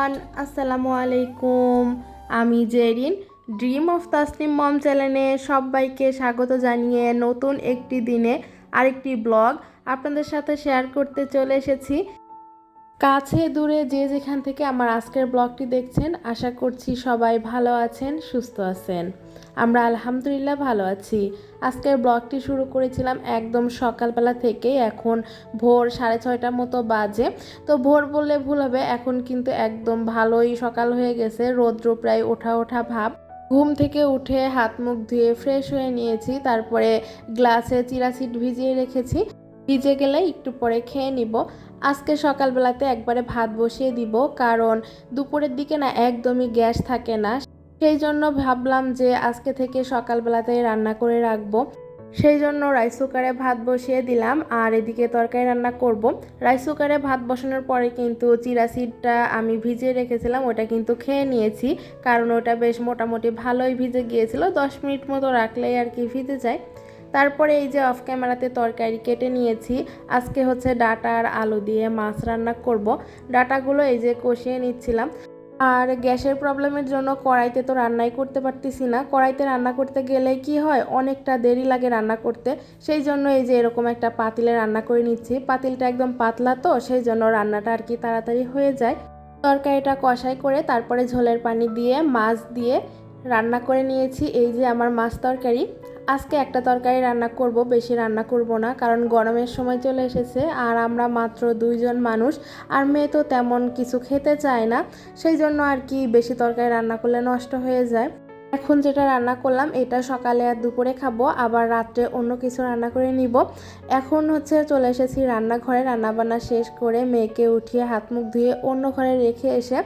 Everyone, আসসালামু আলাইকুম। আমি Zerin dream of Taslim mom চ্যানেলে সবাইকে স্বাগত জানিয়ে নতুন একটি দিনে আরেকটি ব্লগ আপনাদের সাথে শেয়ার করতে চলে এসেছি। কাছে, দূরে, যে যেখান থেকে আমার আজকের ব্লগটি দেখছেন, আশা করছি সবাই ভালো আছেন, সুস্থ আছেন। আমরা আলহামদুলিল্লাহ ভালো আছি। আজকের ব্লগটি শুরু করেছিলাম একদম সকালবেলা থেকে এখন ভোর সাড়ে ছয়টার মতো বাজে। তো ভোর বললে ভুল হবে, এখন কিন্তু একদম ভালোই সকাল হয়ে গেছে, রৌদ্র প্রায় ওঠা ওঠা ভাব। ঘুম থেকে উঠে হাত মুখ ধুয়ে ফ্রেশ হয়ে নিয়েছি, তারপরে গ্লাসে চিরাচিট ভিজিয়ে রেখেছি। ভিজে গেলে একটু পরে খেয়ে নিব। আজকে সকালবেলাতে একবারে ভাত বসিয়ে দিব, কারণ দুপুরের দিকে না একদমই গ্যাস থাকে না। সেই জন্য ভাবলাম যে আজকে থেকে সকালবেলাতেই রান্না করে রাখব। সেই জন্য রাইস কুকারে ভাত বসিয়ে দিলাম, আর এদিকে তরকারি রান্না করব। রাইস কুকারে ভাত বসানোর পরে কিন্তু চিরা সিডটা আমি ভিজিয়ে রেখেছিলাম, ওটা কিন্তু খেয়ে নিয়েছি, কারণ ওটা বেশ মোটামুটি ভালোই ভিজে গিয়েছিল। দশ মিনিট মতো রাখলেই আর কি ভিজে যায়। তারপরে এই যে অফ ক্যামেরাতে তরকারি কেটে নিয়েছি। আজকে হচ্ছে ডাটা আর আলু দিয়ে মাছ রান্না করব। ডাটাগুলো এই যে কষিয়ে নিচ্ছিলাম। আর গ্যাসের প্রবলেমের জন্য কড়াইতে তো রান্নাই করতে পারতেছি না। কড়াইতে রান্না করতে গেলে কি হয়? অনেকটা দেরি লাগে রান্না করতে। সেই জন্য এই যে এরকম একটা পাতিলে রান্না করে নিচ্ছি। পাতিলটা একদম পাতলা তো, সেই জন্য রান্নাটা আর কি তাড়াতাড়ি হয়ে যায়। তরকারিটা কষাই করে তারপরে ঝোলের পানি দিয়ে, মাছ দিয়ে রান্না করে নিয়েছি। এই যে আমার মাছ তরকারি। আজকে একটা তরকারি রান্না করব, বেশি রান্না করব না, কারণ গরমের সময় চলে এসেছে আর আমরা মাত্র দুইজন মানুষ আর মেয়ে তো তেমন কিছু খেতে চায় না, সেই জন্য আর কি বেশি তরকারি রান্না করলে নষ্ট হয়ে যায়। এখন যেটা রান্না করলাম, এটা সকালে আর দুপুরে খাব, আবার রাত্রে অন্য কিছু রান্না করে নিব। এখন হচ্ছে চলে এসেছি রান্নাঘরে, রান্নাবান্না শেষ করে মেয়েকে উঠিয়ে হাত মুখ ধুয়ে অন্য ঘরে রেখে এসে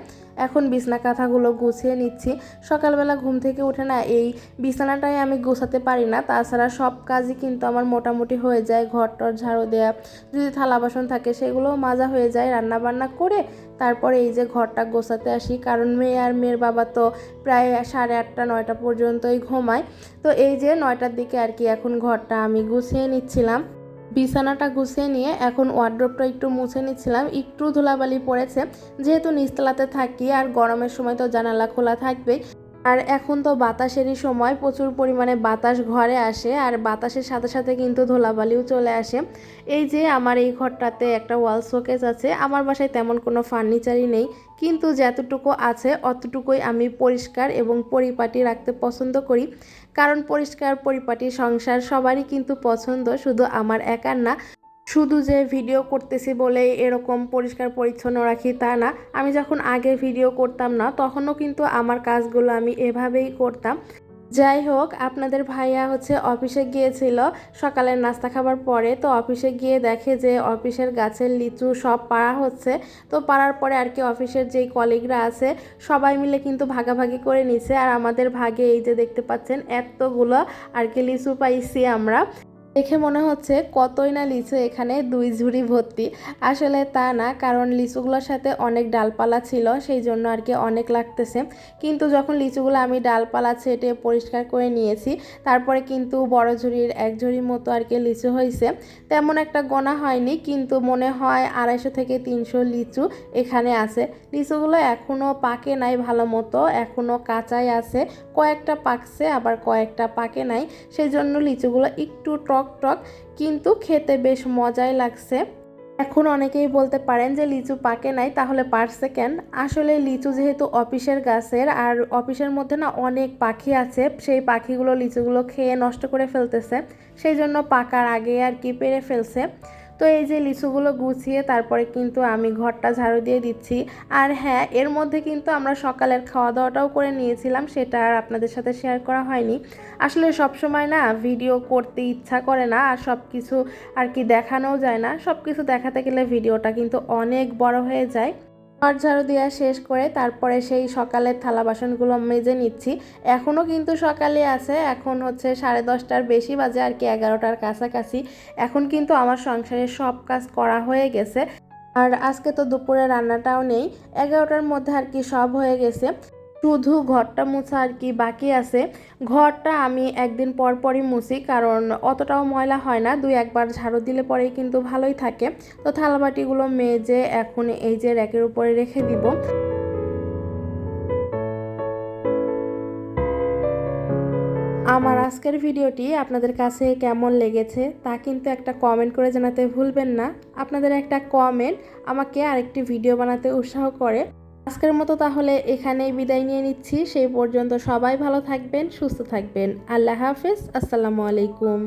এখন বিছনা কাঁথাগুলো গুছিয়ে নিচ্ছি। সকালবেলা ঘুম থেকে উঠে না এই বিছানাটাই আমি গোছাতে পারি না, তাছাড়া সব কাজই কিন্তু আমার মোটামুটি হয়ে যায়। ঘর টর ঝাড়ু দেওয়া যদি থালা বাসন থাকে, সেগুলোও মাজা হয়ে যায়। রান্না বান্না করে তারপরে এই যে ঘরটা গোছাতে আসি, কারণ মেয়ে আর মেয়ের বাবা তো প্রায় সাড়ে আটটা, নয়টা পর্যন্তই ঘুমায়। তো এই যে নয়টার দিকে আর কি এখন ঘরটা আমি গুছিয়ে নিচ্ছিলাম। বিছানাটা গুছিয়ে নিয়ে এখন ওয়ার্ড্রপটা একটু মুছে নিচ্ছিলাম, একটু ধুলাবালি পড়েছে। যেহেতু নিচতলাতে থাকি আর গরমের সময় তো জানালা খোলা থাকবেই আর এখন তো বাতাসেরই সময়, প্রচুর পরিমাণে বাতাস ঘরে আসে আর বাতাসের সাথে সাথে কিন্তু ধুলাবালিও চলে আসে। এই যে আমার এই ঘরটাতে একটা ওয়াল শোকেস আছে, আমার বাসায় তেমন কোনো ফার্নিচারই নেই, কিন্তু যতটুকু আছে অতটুকুই আমি পরিষ্কার এবং পরিপাটি রাখতে পছন্দ করি। কারণ পরিষ্কার, পরিপাটি সংসার সবারই কিন্তু পছন্দ, শুধু আমার একার না। শুধু যে ভিডিও করতেছি বলে এরকম পরিষ্কার পরিচ্ছন্ন রাখি তা না। আমি যখন আগে ভিডিও করতাম না, তখনও কিন্তু আমার কাজগুলো আমি এভাবেই করতাম। যাই হোক, আপনাদের ভাইয়া হচ্ছে অফিসে গিয়েছিল, সকালের নাস্তা খাবার পরে তো অফিসে গিয়ে দেখে যে অফিসের গাছের লিচু সব পাড়া হচ্ছে। তো পাড়ার পরে আর কি অফিসের যেই কলিগরা আছে, সবাই মিলে কিন্তু ভাগাভাগি করে নিছে। আর আমাদের ভাগে এই যে দেখতে পাচ্ছেন, এতগুলো আর কি লিচু পাইছি আমরা। দেখে মনে হচ্ছে কতই না লিচু এখানে দুই ঝুড়ি ভর্তি। আসলে তা না, কারণ লিচুগুলোর সাথে অনেক ডালপালা ছিল, সেই জন্য আর কি অনেক লাগতেছে। কিন্তু যখন লিচুগুলো আমি ডালপালা ছেটে পরিষ্কার করে নিয়েছি, তারপরে কিন্তু বড় ঝুড়ির এক ঝুড়ির মতো আর কি লিচু হয়েছে। তেমন একটা গোনা হয়নি, কিন্তু মনে হয় আড়াইশো থেকে তিনশো লিচু এখানে আছে। লিচুগুলো এখনও পাকে নাই ভালো মতো এখনও কাঁচাই আছে। কয়েকটা পাকছে, আবার কয়েকটা পাকে নাই। সেই জন্য লিচুগুলো একটু টক টক টক কিন্তু খেতে বেশ মজাই লাগছে। এখন অনেকেই বলতে পারেন যে লিচু পাকে নাই, তাহলে পারছে কেন? আসলে লিচু যেহেতু অফিসের গাছের, আর অফিসের মধ্যে না অনেক পাখি আছে, সেই পাখিগুলো লিচুগুলো খেয়ে নষ্ট করে ফেলতেছে। সেই জন্য পাকার আগে আর কি পেরে ফেলছে। তো এই যে লিচুগুলো গুছিয়ে তারপরে কিন্তু আমি ঘরটা ঝাড়ু দিয়ে দিচ্ছি। আর হ্যাঁ এর মধ্যে কিন্তু আমরা সকালের খাওয়া দাওয়াটাও করে নিয়েছিলাম, সেটা আর আপনাদের সাথে শেয়ার করা হয়নি। আসলে সব সময় না ভিডিও করতে ইচ্ছা করে না, আর সব কিছু আর কি দেখানোও যায় না। সব কিছু দেখাতে গেলে ভিডিওটা কিন্তু অনেক বড় হয়ে যায়। ঘর ঝাড়ু দেওয়া শেষ করে তারপরে সেই সকালের থালা বাসনগুলো মেজে নিচ্ছি। এখনও কিন্তু সকালে আছে, এখন হচ্ছে সাড়ে দশটার বেশি বাজে আর কি এগারোটার কাছাকাছি। এখন কিন্তু আমার সংসারের সব কাজ করা হয়ে গেছে। আর আজকে তো দুপুরে রান্নাটাও নেই, এগারোটার মধ্যে আর কি সব হয়ে গেছে। শুধু ঘরটা মোছা আর কি বাকি আছে। ঘরটা আমি একদিন পর পরই মুছি, কারণ অতটাও ময়লা হয় না, দুই একবার ঝাড়ু দিলে পরেই কিন্তু ভালোই থাকে। তো থালাবাটিগুলো মেজে এখন এই যে র্যাকের উপরে রেখে দিব। আমার আজকের ভিডিওটি আপনাদের কাছে কেমন লেগেছে তা কিন্তু একটা কমেন্ট করে জানাতে ভুলবেন না। আপনাদের একটা কমেন্ট আমাকে আরেকটি ভিডিও বানাতে উৎসাহ করে। আজকের মতো তাহলে এখানেই বিদায় নিয়ে নিচ্ছি। সেই পর্যন্ত সবাই ভালো থাকবেন, সুস্থ থাকবেন। আল্লাহ হাফেজ, আসসালামু আলাইকুম।